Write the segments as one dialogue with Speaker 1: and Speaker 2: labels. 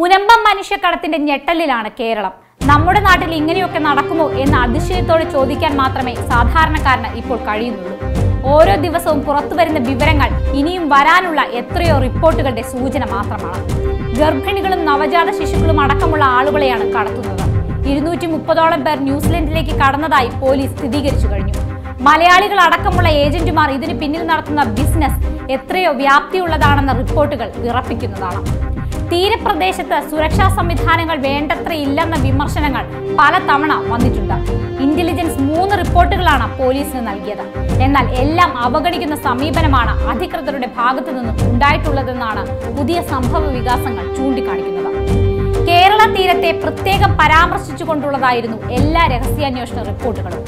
Speaker 1: മുനമ്പം മനുഷ്യക്കടത്തിന്റെ ഞെട്ടലിലാണ് കേരളം. നമ്മുടെ നാട്ടിൽ ഇങ്ങനെയൊക്കെ നടക്കുമോ എന്ന് അതിശയത്തോടെ ചോദിക്കാൻ മാത്രമേ സാധാരണക്കാരന് ഇപ്പോൾ കഴിയുന്നുള്ളൂ. ഓരോ ദിവസവും പുറത്തു വരുന്ന വിവരങ്ങൾ ഇനിയും വരാനുള്ള എത്രയോ റിപ്പോർട്ടുകളുടെ സൂചന മാത്രമാണ്. ഗർഭിണികളും നവജാത ശിശുക്കളും അടക്കമുള്ള ആളുകളെയാണ് കടത്തുന്നത്. ഇരുന്നൂറ്റി മുപ്പതോളം പേർ ന്യൂസിലൻഡിലേക്ക് കടന്നതായി പോലീസ് സ്ഥിരീകരിച്ചു കഴിഞ്ഞു. മലയാളികൾ അടക്കമുള്ള ഏജന്റുമാർ ഇതിന് പിന്നിൽ നടത്തുന്ന ബിസിനസ് എത്രയോ വ്യാപ്തിയുള്ളതാണെന്ന റിപ്പോർട്ടുകൾ വിറപ്പിക്കുന്നതാണ്. തീരപ്രദേശത്ത് സുരക്ഷാ സംവിധാനങ്ങൾ വേണ്ടത്ര ഇല്ലെന്ന വിമർശനങ്ങൾ പലതവണ വന്നിട്ടുണ്ട്. ഇന്റലിജൻസ് മൂന്ന് റിപ്പോർട്ടുകളാണ് പോലീസിന് നൽകിയത്. എന്നാൽ എല്ലാം അവഗണിക്കുന്ന സമീപനമാണ് അധികൃതരുടെ ഭാഗത്തു നിന്നും ഉണ്ടായിട്ടുള്ളതെന്നാണ് പുതിയ സംഭവ വികാസങ്ങൾ ചൂണ്ടിക്കാണിക്കുന്നത്. കേരള തീരത്തെ പ്രത്യേകം പരാമർശിച്ചുകൊണ്ടുള്ളതായിരുന്നു എല്ലാ രഹസ്യാന്വേഷണ റിപ്പോർട്ടുകളും.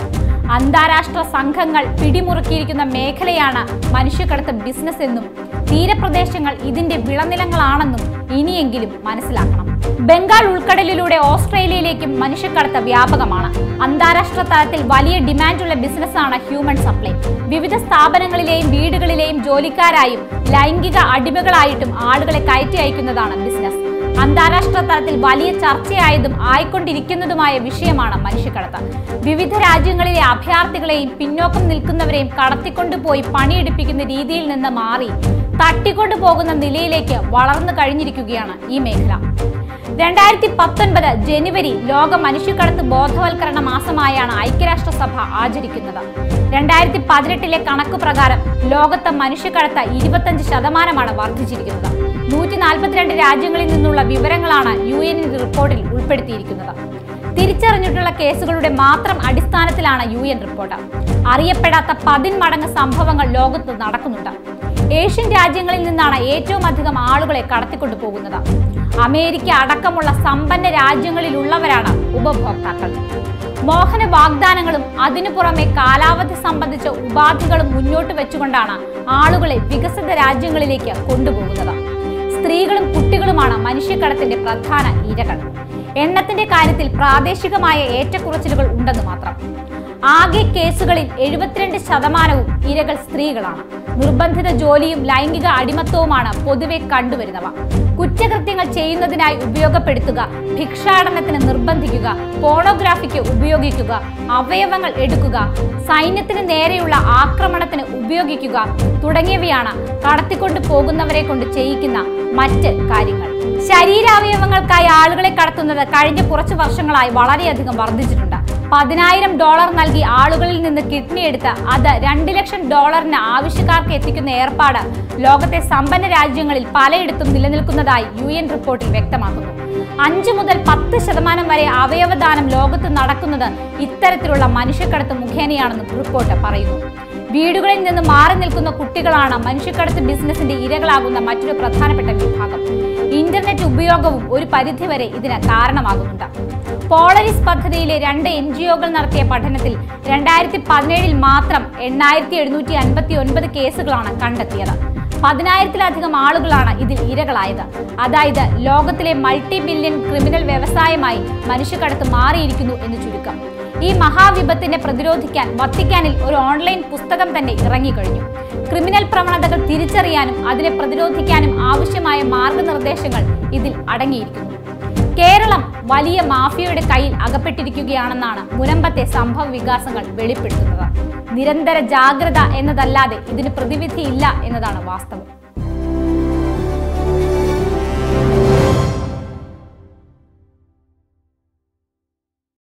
Speaker 1: അന്താരാഷ്ട്ര സംഘങ്ങൾ പിടിമുറുക്കിയിരിക്കുന്ന മേഖലയാണ് മനുഷ്യക്കടത്ത് ബിസിനസ് എന്നും തീരപ്രദേശങ്ങൾ ഇതിന്റെ വിളനിലങ്ങളാണെന്നും ഇനിയെങ്കിലും മനസ്സിലാക്കണം. ബംഗാൾ ഉൾക്കടലിലൂടെ ഓസ്ട്രേലിയയിലേക്കും മനുഷ്യക്കടത്ത് വ്യാപകമാണ്. അന്താരാഷ്ട്ര തലത്തിൽ വലിയ ഡിമാൻഡുള്ള ബിസിനസ്സാണ് ഹ്യൂമൻ സപ്ലൈ. വിവിധ സ്ഥാപനങ്ങളിലെയും വീടുകളിലെയും ജോലിക്കാരായും ലൈംഗിക അടിമകളായിട്ടും ആളുകളെ കയറ്റി അയക്കുന്നതാണ് ബിസിനസ്. അന്താരാഷ്ട്ര തലത്തിൽ വലിയ ചർച്ചയായതും ആയിക്കൊണ്ടിരിക്കുന്നതുമായ വിഷയമാണ് മനുഷ്യക്കടത്ത്. വിവിധ രാജ്യങ്ങളിലെ അഭയാർത്ഥികളെയും പിന്നോക്കം നിൽക്കുന്നവരെയും കടത്തിക്കൊണ്ടുപോയി പണിയെടുപ്പിക്കുന്ന രീതിയിൽ നിന്ന് മാറി തട്ടിക്കൊണ്ടു പോകുന്ന നിലയിലേക്ക് വളർന്നു കഴിഞ്ഞിരിക്കുകയാണ് ഈ മേഖല. രണ്ടായിരത്തി പത്തൊൻപത് ജനുവരി ലോക മനുഷ്യക്കടത്ത് ബോധവൽക്കരണ മാസമായാണ് ഐക്യരാഷ്ട്രസഭ ആചരിക്കുന്നത്. രണ്ടായിരത്തി പതിനെട്ടിലെ കണക്ക് പ്രകാരം ലോകത്ത് മനുഷ്യക്കടത്ത് ഇരുപത്തഞ്ച് ശതമാനമാണ് വർദ്ധിച്ചിരിക്കുന്നത്. നൂറ്റി നാൽപ്പത്തിരണ്ട് രാജ്യങ്ങളിൽ നിന്നുള്ള വിവരങ്ങളാണ് യു എൻ റിപ്പോർട്ടിൽ ഉൾപ്പെടുത്തിയിരിക്കുന്നത്. തിരിച്ചറിഞ്ഞിട്ടുള്ള കേസുകളുടെ മാത്രം അടിസ്ഥാനത്തിലാണ് യു റിപ്പോർട്ട്. അറിയപ്പെടാത്ത പതിന്മടങ്ങ് സംഭവങ്ങൾ ലോകത്ത് നടക്കുന്നുണ്ട്. ഏഷ്യൻ രാജ്യങ്ങളിൽ നിന്നാണ് ഏറ്റവും അധികം ആളുകളെ കടത്തിക്കൊണ്ടു പോകുന്നത് അമേരിക്ക അടക്കമുള്ള സമ്പന്ന രാജ്യങ്ങളിലുള്ളവരാണ് ഉപഭോക്താക്കൾ. മോഹന വാഗ്ദാനങ്ങളും അതിനു പുറമെ കാലാവധി സംബന്ധിച്ച ഉപാധികളും മുന്നോട്ട് വെച്ചുകൊണ്ടാണ് ആളുകളെ വികസിത രാജ്യങ്ങളിലേക്ക് കൊണ്ടുപോകുന്നത്. സ്ത്രീകളും കുട്ടികളുമാണ് മനുഷ്യക്കടത്തിന്റെ പ്രധാന ഇരകൾ. എണ്ണത്തിന്റെ കാര്യത്തിൽ പ്രാദേശികമായ ഏറ്റക്കുറച്ചിലുകൾ ഉണ്ടെന്ന് മാത്രം. ആകെ കേസുകളിൽ എഴുപത്തിരണ്ട് ശതമാനവും ഇരകൾ സ്ത്രീകളാണ്. നിർബന്ധിത ജോലിയും ലൈംഗിക അടിമത്വവുമാണ് പൊതുവെ കണ്ടുവരുന്നവ. കുറ്റകൃത്യങ്ങൾ ചെയ്യുന്നതിനായി ഉപയോഗപ്പെടുത്തുക ഭിക്ഷാടനത്തിന് നിർബന്ധിക്കുക പോണോഗ്രാഫിക്ക് ഉപയോഗിക്കുക അവയവങ്ങൾ എടുക്കുക സൈന്യത്തിന് നേരെയുള്ള ആക്രമണത്തിന് ഉപയോഗിക്കുക തുടങ്ങിയവയാണ് കടത്തിക്കൊണ്ടു പോകുന്നവരെ കൊണ്ട് ചെയ്യിക്കുന്ന മറ്റ് കാര്യങ്ങൾ. ശരീരാവയവങ്ങൾക്കായി ആളുകളെ കടത്തുന്നത് കഴിഞ്ഞ കുറച്ച് വർഷങ്ങളായി വളരെയധികം വർദ്ധിച്ചിട്ടുണ്ട്. പതിനായിരം ഡോളർ നൽകി ആളുകളിൽ നിന്ന് കിഡ്നി എടുത്ത് അത് രണ്ട് ലക്ഷം ഡോളറിന് ആവശ്യക്കാർക്ക് എത്തിക്കുന്ന ഏർപ്പാട് ലോകത്തെ സമ്പന്ന രാജ്യങ്ങളിൽ പലയിടത്തും നിലനിൽക്കുന്നതായി യു എൻ റിപ്പോർട്ടിൽ വ്യക്തമാക്കുന്നു. അഞ്ചു മുതൽ പത്ത് ശതമാനം വരെ അവയവദാനം ലോകത്ത് നടക്കുന്നത് ഇത്തരത്തിലുള്ള മനുഷ്യക്കടത്ത് മുഖേനയാണെന്നും റിപ്പോർട്ട് പറയുന്നു. വീടുകളിൽ നിന്ന് മാറി നിൽക്കുന്ന കുട്ടികളാണ് മനുഷ്യക്കടത്ത് ബിസിനസിന്റെ ഇരകളാകുന്ന മറ്റൊരു പ്രധാനപ്പെട്ട വിഭാഗം. ഇന്റർനെറ്റ് ഉപയോഗവും ഒരു പരിധിവരെ ഇതിന് കാരണമാകുന്നുണ്ട്. പോളറിസ് പദ്ധതിയിലെ രണ്ട് എൻ ജി ഒകൾ നടത്തിയ പഠനത്തിൽ രണ്ടായിരത്തി പതിനേഴിൽ മാത്രം എണ്ണായിരത്തി എഴുന്നൂറ്റി അൻപത്തി ഒൻപത് കേസുകളാണ് കണ്ടെത്തിയത്. പതിനായിരത്തിലധികം ആളുകളാണ് ഇതിൽ ഇരകളായത്. അതായത് ലോകത്തിലെ മൾട്ടി ബില്യൺ ക്രിമിനൽ വ്യവസായമായി മനുഷ്യക്കടത്ത് മാറിയിരിക്കുന്നു എന്ന് ചുരുക്കം. ഈ മഹാവിപത്തിനെ പ്രതിരോധിക്കാൻ വത്തിക്കാനിൽ ഒരു ഓൺലൈൻ പുസ്തകം തന്നെ ഇറങ്ങിക്കഴിഞ്ഞു. ക്രിമിനൽ പ്രവണതകൾ തിരിച്ചറിയാനും അതിനെ പ്രതിരോധിക്കാനും ആവശ്യമായ മാർഗനിർദ്ദേശങ്ങൾ ഇതിൽ അടങ്ങിയിരിക്കുന്നു. കേരളം വലിയ മാഫിയയുടെ കയ്യിൽ അകപ്പെട്ടിരിക്കുകയാണെന്നാണ് മുനമ്പത്തെ സംഭവ വികാസങ്ങൾ വെളിപ്പെടുത്തുന്നത്. നിരന്തര ജാഗ്രത എന്നതല്ലാതെ ഇതിന് പ്രതിവിധിയില്ല എന്നതാണ് വാസ്തവം.